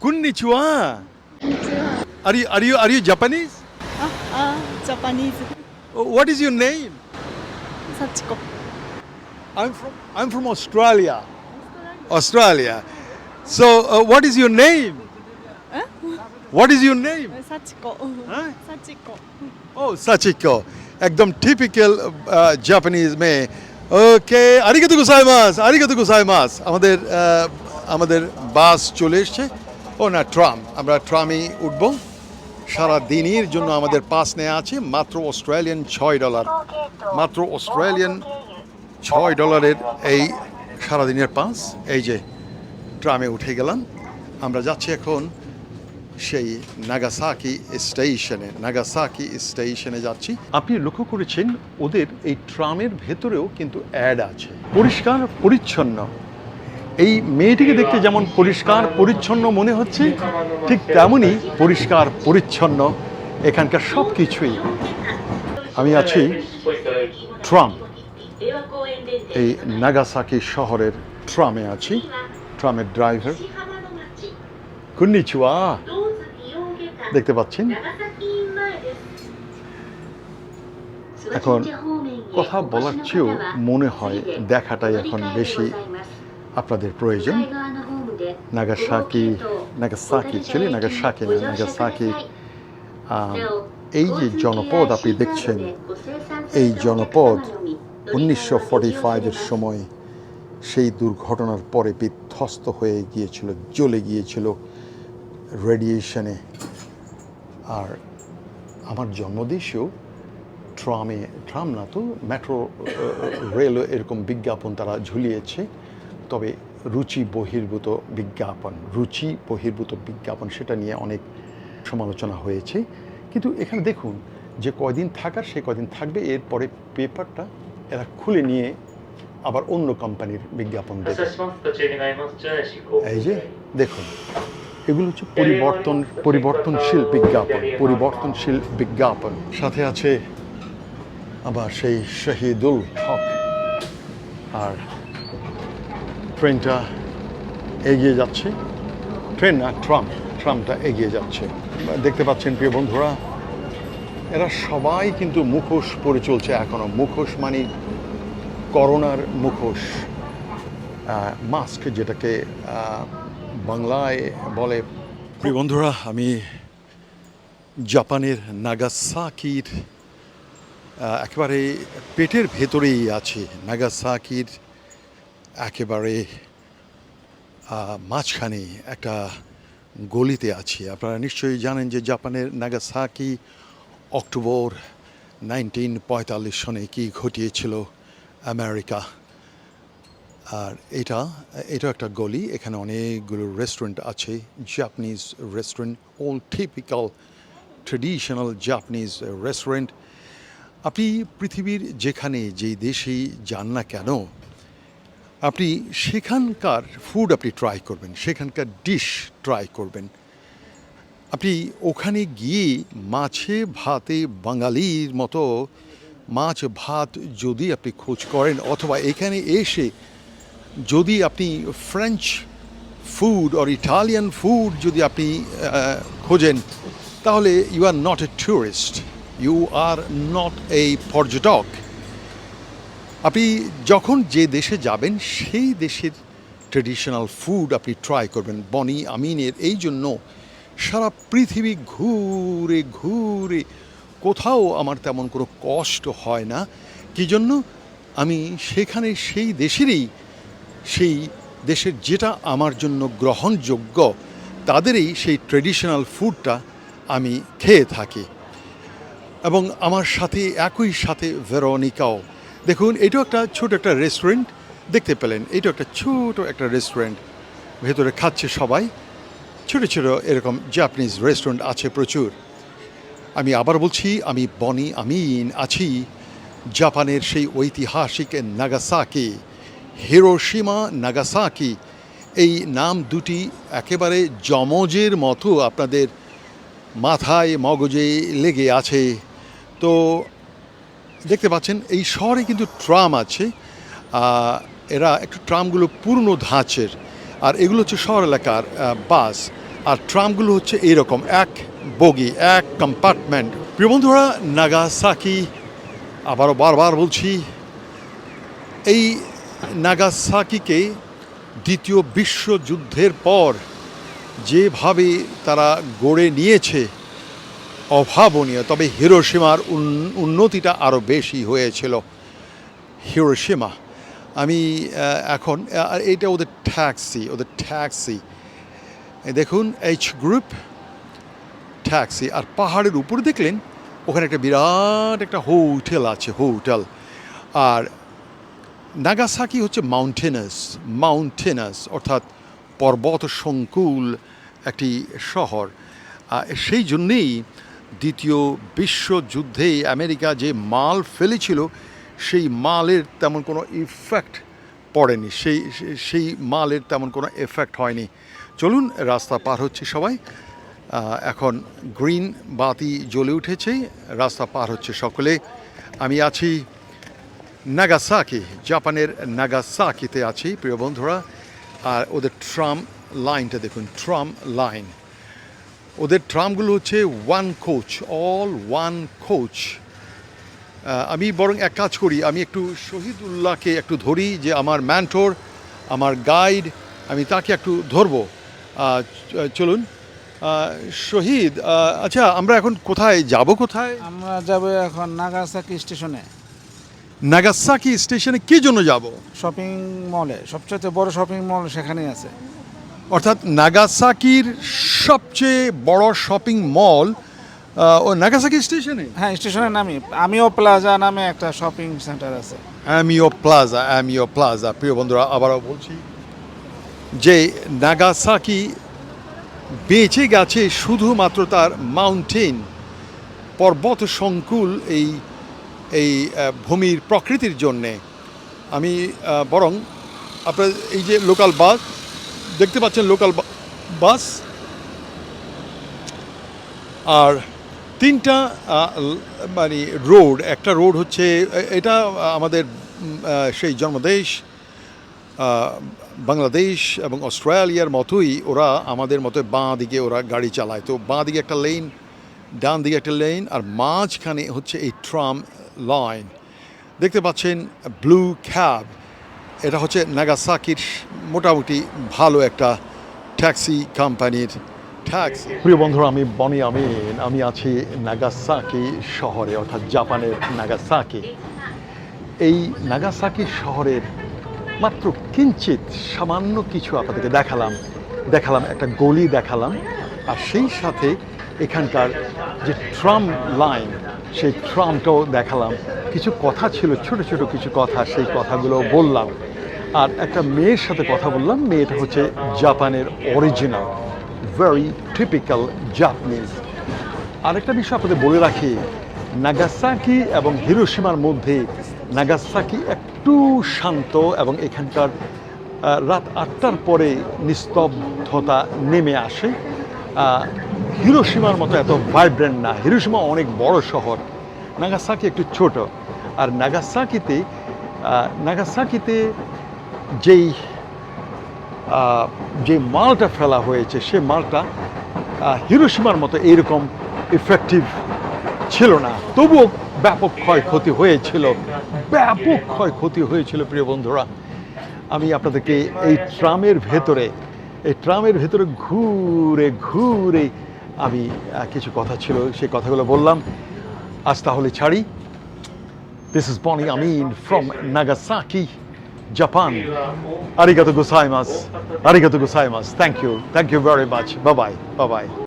Konnichiwa. Are you are you are you Japanese? Ah, ah, Japanese. Oh, What is your name? Sachiko. I'm from I'm from Australia. Australia. So uh, what is your name? Eh? What is your name? Sachiko. Huh? Sachiko. ও সাচিকো একদম typical Japanese মেয়ে okay আরিগাতো গোসাইমাস আরিগাতো গোসাইমাস আমাদের আহ, আমাদের বাস চলে এসছে ও না, tram. আমরা ট্রামে উঠব। সারা দিনের জন্য আমাদের পাস নেওয়া আছে মাত্র অস্ট্রেলিয়ান ছয় ডলার। মাত্র অস্ট্রেলিয়ান ছয় ডলারের এই সারাদিনের পাস। এই যে, ট্রামে উঠে গেলাম। আমরা যাচ্ছি এখন সেই নাগাসাকি স্টেশনে নাগাসাকি স্টেশনে যাচ্ছি। আপনি লক্ষ্য করেছেন, ওদের এই ট্রামের ভেতরেও কিন্তু অ্যাড আছে। পরিষ্কার, পরিচ্ছন্ন। এই মেয়েটিকে দেখতে যেমন পরিষ্কার, পরিচ্ছন্ন মনে হচ্ছে, ঠিক তেমনই পরিষ্কার, পরিচ্ছন্ন এখানকার সব কিছুই আমি আছি ট্রাম, এই নাগাসাকি শহরের ট্রামে আছি, ট্রামের ড্রাইভার। কুন্নিচুয়া দেখতে পাচ্ছেন? এখন কথা বলার চেয়েও মনে হয় দেখাটাই এখন বেশি আপনাদের প্রয়োজন। নাগাসাকি নাগাসাকি ছিল, নাগাসাকি না, নাগাসাকি এই যে জনপদ আপনি দেখছেন, এই জনপদ উনিশশো ফর্টি ফাইভের সময় সেই দুর্ঘটনার পরে বিধ্বস্ত হয়ে গিয়েছিল, জ্বলে গিয়েছিল রেডিয়েশনে আর আমার জন্মদেশেও ট্রামে, ট্রাম না তো মেট্রো রেল এরকম বিজ্ঞাপন তারা ঝুলিয়েছে। তবে রুচি বহির্ভূত বিজ্ঞাপন রুচি বহির্ভূত বিজ্ঞাপন সেটা নিয়ে অনেক সমালোচনা হয়েছে। কিন্তু এখানে দেখুন যে কয়দিন থাকার সে কদিন থাকবে এরপরে পেপারটা এরা খুলে নিয়ে আবার অন্য কোম্পানির বিজ্ঞাপন দেবে। এই যে দেখুন এগুলো হচ্ছে পরিবর্তন পরিবর্তনশীল বিজ্ঞাপন পরিবর্তনশীল বিজ্ঞাপন। সাথে আছে আবার সেই শহীদুল হক আর ট্রেনটা এগিয়ে যাচ্ছে। ট্রেন না ট্রাম, ট্রামটা এগিয়ে যাচ্ছে। দেখতে পাচ্ছেন প্রিয় বন্ধুরা, এরা সবাই কিন্তু মুখোশ পরে চলছে এখনও মুখোশ মানে করোনার মুখোশ। মাস্ক যেটাকে বাংলায় বলে। প্রিয় বন্ধুরা, আমি জাপানের নাগাসাকির একেবারে পেটের ভেতরেই আছি। নাগাসাকির একেবারে মাঝখানে একটা গলিতে আছি। আপনারা নিশ্চয়ই জানেন যে জাপানের নাগাসাকি অক্টোবর নাইনটিন পঁয়তাল্লিশ সনে কি ঘটিয়েছিল আমেরিকা। আর এটা এটা একটা গলি, এখানে অনেকগুলো রেস্টুরেন্ট আছে Japanese restaurant all typical traditional Japanese restaurant আপনি পৃথিবীর যেখানে, যেই দেশেই যান না কেন আপনি সেখানকার ফুড আপনি ট্রাই করবেন, সেখানকার ডিশ ট্রাই করবেন। আপনি ওখানে গিয়ে মাছে ভাতে বাঙালির মতো মাছ ভাত যদি আপনি খোঁজ করেন অথবা এখানে এসে যদি আপনি French food or Italian food যদি আপনি খোঁজেন, তাহলে you are not a tourist you are not a পর্যটক। আপনি যখন যে দেশে যাবেন, সেই দেশের ট্রেডিশনাল ফুড আপনি ট্রাই করবেন। বনি আমিনের এই জন্য সারা পৃথিবী ঘুরে ঘুরে, কোথাও আমার তেমন কোনো কষ্ট হয় না। কি জন্য? আমি সেখানে সেই দেশেরই, সেই দেশের যেটা আমার জন্য গ্রহণযোগ্য, তাদেরই সেই ট্রেডিশনাল ফুডটা আমি খেয়ে থাকি। এবং আমার সাথে একই সাথে ভেরোনিকাও দেখুন, এটাও একটা ছোট একটা রেস্টুরেন্ট দেখতে পেলেন এটা একটা ছোট একটা রেস্টুরেন্ট ভেতরে খাচ্ছে সবাই। ছোট ছোট এরকম জাপানিজ রেস্টুরেন্ট আছে প্রচুর। আমি আবার বলছি, আমি বনি আমিন আছি। জাপানের সেই ঐতিহাসিক নাগাসাকি, হিরোশিমা নাগাসাকি, এই নাম দুটি একেবারে যমজের মতো আপনাদের মাথায় মগজে লেগে আছে। তো দেখতে পাচ্ছেন, এই শহরে কিন্তু ট্রাম আছে। এরা একটু ট্রামগুলো পুরনো ধাঁচের। আর এগুলো হচ্ছে শহর এলাকার বাস। আর ট্রামগুলো হচ্ছে এইরকম, এক বগি, এক কম্পার্টমেন্ট প্রিয় বন্ধুরা নাগাসাকি আবারও বারবার বলছি, এই নাগাসাকিকে দ্বিতীয় বিশ্বযুদ্ধের পর যেভাবে তারা গড়ে নিয়েছে অভাবনীয়, তবে হিরোসীমার উন- উন্নতিটা আরও বেশি হয়েছিল। হিরোসীমা আমি এখন এইটা ওদের ট্যাক্সি ওদের ট্যাক্সি। দেখুন এইচ গ্রুপ ট্যাক্সি, আর পাহাড়ের উপরে দেখলেন, ওখানে একটা বিরাট একটা হোটেল আছে, হোটেল। আর নাগাসাকি হচ্ছে মাউন্টেনাস মাউন্টেনাস, অর্থাৎ পর্বত সংকুল একটি শহর। সেই জন্যেই দ্বিতীয় বিশ্বযুদ্ধে আমেরিকা যে মাল ফেলেছিল, সেই মালের তেমন কোনো ইফেক্ট পড়েনি। সেই সেই মালের তেমন কোনো এফেক্ট হয়নি। চলুন, রাস্তা পার হচ্ছে সবাই। এখন গ্রিন বাতি জ্বলে উঠেছে, রাস্তা পার হচ্ছে সকলে। আমি আছি নাগাসাকি জাপানের নাগাসাকিতে আছি, প্রিয় বন্ধুরা। আর ওদের ট্রাম লাইনটা দেখুন ট্রাম লাইন ওদের ট্রামগুলো হচ্ছে one coach all one coach আমি বরং এক কাজ করি আমি একটু শহীদুল্লাহকে একটু ধরি যে আমার ম্যান্টোর আমার গাইড আমি তাকে একটু ধরবো। চলুন। শহীদ আচ্ছা আমরা এখন কোথায় যাব কোথায়? আমরা যাব এখন নাগাসাকি স্টেশনে নাগাসাকি স্টেশনে কি জন্য যাব? শপিং মলে সবচেয়ে বড় শপিং মল সেখানেই আছে। অর্থাৎ নাগাসাকির সবচেয়ে বড় শপিং মল ও নাগাসাকি স্টেশনে? হ্যাঁ স্টেশনের নামই। আমিও প্লাজা নামে একটা শপিং সেন্টার আছে। Amu Plaza Amu Plaza. প্রিয় বন্ধুরা আবারও বলছি যে নাগাসাকি বেঁচে গেছে শুধুমাত্র তার মাউন্টেন পর্বত সংকুল এই এই ভূমির প্রকৃতির জন্যে। আমি বরং আপনার এই যে লোকাল বাস দেখতে পাচ্ছেন লোকাল বাস। আর তিনটা মানে রোড, একটা রোড হচ্ছে এটা আমাদের সেই জন্মদেশ বাংলাদেশ এবং অস্ট্রেলিয়ার মতোই ওরা আমাদের মতো বাঁ দিকে ওরা গাড়ি চালায়। তো বাঁ দিকে একটা লেন ডান দিকে একটা লেন আর মাঝখানে হচ্ছে এই ট্রাম লাইন দেখতে পাচ্ছেন ব্লু ক্যাব এটা হচ্ছে নাগাসাকির মোটামুটি ভালো একটা ট্যাক্সি কোম্পানির ট্যাক্সি প্রিয় বন্ধুরা, আমি বনি আমিন। আমি আছি নাগাসাকি শহরে, অর্থাৎ জাপানের নাগাসাকি এই নাগাসাকি শহরের মাত্র কিঞ্চিত সামান্য কিছু আপনাদেরকে দেখালাম। দেখালাম, একটা গলি দেখালাম। আর সেই সাথে এখানকার যে ট্রাম লাইন সেই ট্রামটাও দেখালাম। কিছু কথা ছিল, ছোট ছোট কিছু কথা, সেই কথাগুলো বললাম। আর একটা মেয়ের সাথে কথা বললাম। মেয়েটা হচ্ছে জাপানের অরিজিনাল ভেরি টিপিক্যাল জাপানিজ আরেকটা বিষয় আপনাদের বলে রাখি নাগাসাকি এবং হিরোসীমার মধ্যে নাগাসাকি একটু শান্ত এবং এখানকার রাত আটটার পরে নিস্তব্ধতা নেমে আসে। হিরোসীমার মতো এত ভাইব্রেন্ট না। হিরোসীমা অনেক বড় শহর। নাগাসাকি একটু ছোট। আর নাগাসাকিতে নাগাসাকিতে যেই যে মালটা ফেলা হয়েছে, সে মালটা হিরোসীমার মতো এইরকম ইফেক্টিভ ছিল না। তবুও ব্যাপক ক্ষয়ক্ষতি হয়েছিল। ব্যাপক ক্ষয়ক্ষতি হয়েছিল, প্রিয় বন্ধুরা। আমি আপনাদেরকে এই ট্রামের ভেতরে, এই ট্রামের ভেতরে ঘুরে ঘুরে আমি কিছু কথা ছিল সেই কথাগুলো বললাম। আজ তাহলে ছাড়ি। This is Bonny Amin from Nagasaki Japan. Arigato gozaimasu. Arigato gozaimasu. Thank you. Thank you very much. Bye bye. Bye bye.